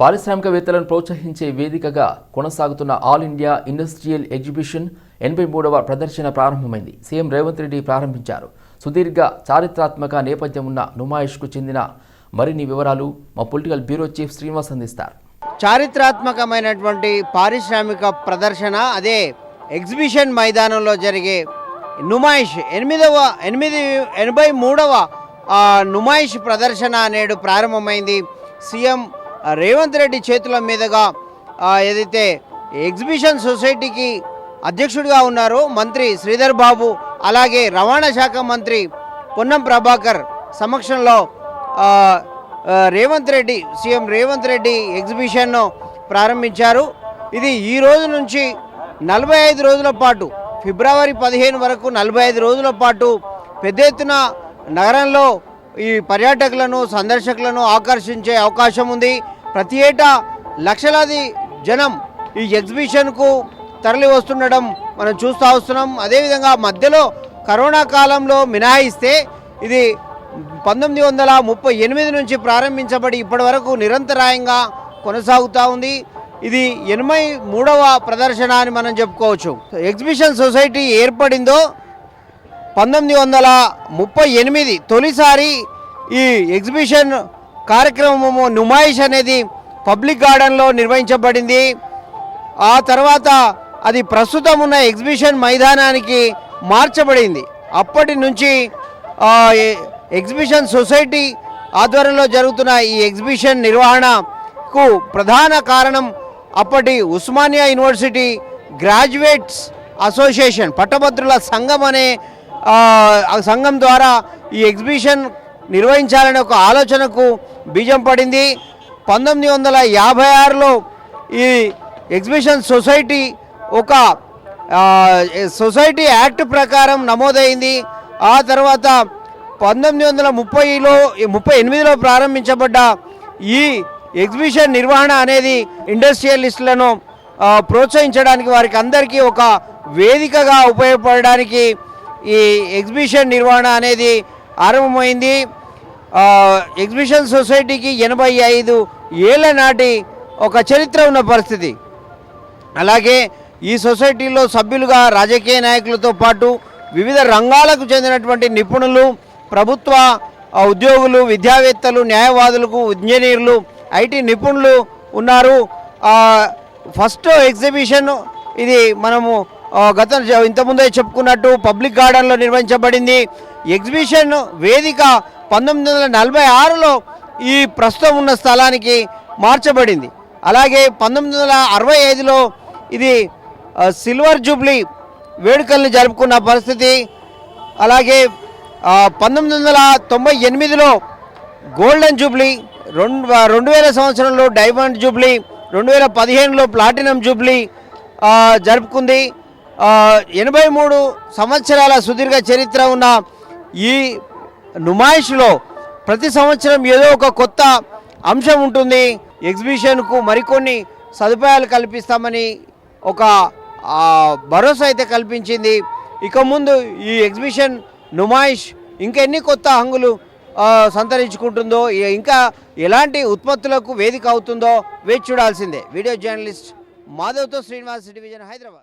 పారిశ్రామికవేత్తలను ప్రోత్సహించే వేదికగా కొనసాగుతున్న ఆల్ ఇండియా ఇండస్ట్రియల్ ఎగ్జిబిషన్ ఎనభై మూడవ ప్రదర్శన ప్రారంభమైంది. సీఎం రేవంత్ రెడ్డి ప్రారంభించారు. సుదీర్ఘ చారిత్రాత్మక నేపథ్యం ఉన్న నుమాయిష్కు చెందిన మరిన్ని వివరాలు మా పొలిటికల్ బ్యూరో చీఫ్ శ్రీనివాస్ అందిస్తారు. చారిత్రాత్మకమైనటువంటి పారిశ్రామిక ప్రదర్శన అదే ఎగ్జిబిషన్ మైదానంలో జరిగే నుమాయిష్ ఎనిమిదవ ఎనిమిది ఎనభై మూడవ నుమాయిష్ ప్రదర్శన నేడు ప్రారంభమైంది. సీఎం రేవంత్ రెడ్డి చేతుల మీదుగా ఏదైతే ఎగ్జిబిషన్ సొసైటీకి అధ్యక్షుడిగా ఉన్నారో మంత్రి శ్రీధర్ బాబు అలాగే రవాణా శాఖ మంత్రి పొన్నం ప్రభాకర్ సమక్షంలో రేవంత్ రెడ్డి సీఎం రేవంత్ రెడ్డి ఎగ్జిబిషన్ను ప్రారంభించారు. ఇది ఈ రోజు నుంచి నలభై ఐదు రోజుల పాటు ఫిబ్రవరి పదిహేను వరకు నలభై ఐదు రోజుల పాటు పెద్ద ఎత్తున నగరంలో ఈ పర్యాటకులను సందర్శకులను ఆకర్షించే అవకాశం ఉంది. ప్రతి ఏటా లక్షలాది జనం ఈ ఎగ్జిబిషన్కు తరలి వస్తుండడం మనం చూస్తూ వస్తున్నాం. అదేవిధంగా మధ్యలో కరోనా కాలంలో మినహాయిస్తే ఇది పంతొమ్మిది వందల ముప్పై ఎనిమిది నుంచి ప్రారంభించబడి ఇప్పటి వరకు నిరంతరాయంగా కొనసాగుతూ ఉంది. ఇది ఎనభై మూడవ ప్రదర్శన అని మనం చెప్పుకోవచ్చు. ఎగ్జిబిషన్ సొసైటీ ఏర్పడిందో పంతొమ్మిది వందల ముప్పై ఎనిమిది తొలిసారి ఈ ఎగ్జిబిషన్ కార్యక్రమము నుమాయిష్ అనేది పబ్లిక్ గార్డెన్లో నిర్వహించబడింది. ఆ తర్వాత అది ప్రస్తుతం ఉన్న ఎగ్జిబిషన్ మైదానానికి మార్చబడింది. అప్పటి నుంచి ఎగ్జిబిషన్ సొసైటీ ఆధ్వర్యంలో జరుగుతున్న ఈ ఎగ్జిబిషన్ నిర్వహణకు ప్రధాన కారణం అప్పటి ఉస్మానియా యూనివర్సిటీ గ్రాడ్యుయేట్స్ అసోసియేషన్ పట్టభద్రుల సంఘం అనే సంఘం ద్వారా ఈ ఎగ్జిబిషన్ నిర్వహించాలనే ఒక ఆలోచనకు బీజం పడింది. పంతొమ్మిది వందల యాభై ఆరులో ఈ ఎగ్జిబిషన్ సొసైటీ ఒక సొసైటీ యాక్ట్ ప్రకారం నమోదైంది. ఆ తర్వాత పంతొమ్మిది వందల ముప్పైలో ముప్పై ఎనిమిదిలో ప్రారంభించబడ్డ ఈ ఎగ్జిబిషన్ నిర్వహణ అనేది ఇండస్ట్రియలిస్టులను ప్రోత్సహించడానికి వారికి అందరికీ ఒక వేదికగా ఉపయోగపడడానికి ఈ ఎగ్జిబిషన్ నిర్వహణ అనేది ఆరంభమైంది. ఎగ్జిబిషన్ సొసైటీకి ఎనభై ఐదు ఏళ్ళ నాటి ఒక చరిత్ర ఉన్న పరిస్థితి. అలాగే ఈ సొసైటీలో సభ్యులుగా రాజకీయ నాయకులతో పాటు వివిధ రంగాలకు చెందినటువంటి నిపుణులు ప్రభుత్వ ఉద్యోగులు విద్యావేత్తలు న్యాయవాదులకు ఇంజనీర్లు ఐటీ నిపుణులు ఉన్నారు. ఫస్ట్ ఎగ్జిబిషన్ ఇది మనము గత ఇంతకుముందే చెప్పుకున్నట్టు పబ్లిక్ గార్డెన్లో నిర్వహించబడింది ఎగ్జిబిషన్ వేదిక పంతొమ్మిది వందల నలభై ఆరులో ఈ ప్రస్తుతం ఉన్న స్థలానికి మార్చబడింది. అలాగే పంతొమ్మిది వందల అరవై ఐదులో ఇది సిల్వర్ జూబ్లీ వేడుకల్ని జరుపుకున్న పరిస్థితి. అలాగే పంతొమ్మిది వందల తొంభై ఎనిమిదిలో గోల్డెన్ జూబ్లీ రెండు రెండు వేల సంవత్సరంలో డైమండ్ జూబ్లీ రెండు వేల పదిహేనులో ప్లాటినం జూబ్లీ జరుపుకుంది. ఎనభై మూడు సంవత్సరాల సుదీర్ఘ చరిత్ర ఉన్న ఈ నుమాయిష్లో ప్రతి సంవత్సరం ఏదో ఒక కొత్త అంశం ఉంటుంది. ఎగ్జిబిషన్కు మరికొన్ని సదుపాయాలు కల్పిస్తామని ఒక భరోసా అయితే కల్పించింది. ఇక ముందు ఈ ఎగ్జిబిషన్ నుమాయిష్ ఇంకెన్ని కొత్త హంగులు సంతరించుకుంటుందో ఇంకా ఎలాంటి ఉత్పత్తులకు వేదిక అవుతుందో వేచి చూడాల్సిందే. వీడియో జర్నలిస్ట్ మాధవ్తో శ్రీనివాస్ డివిజన్ హైదరాబాద్.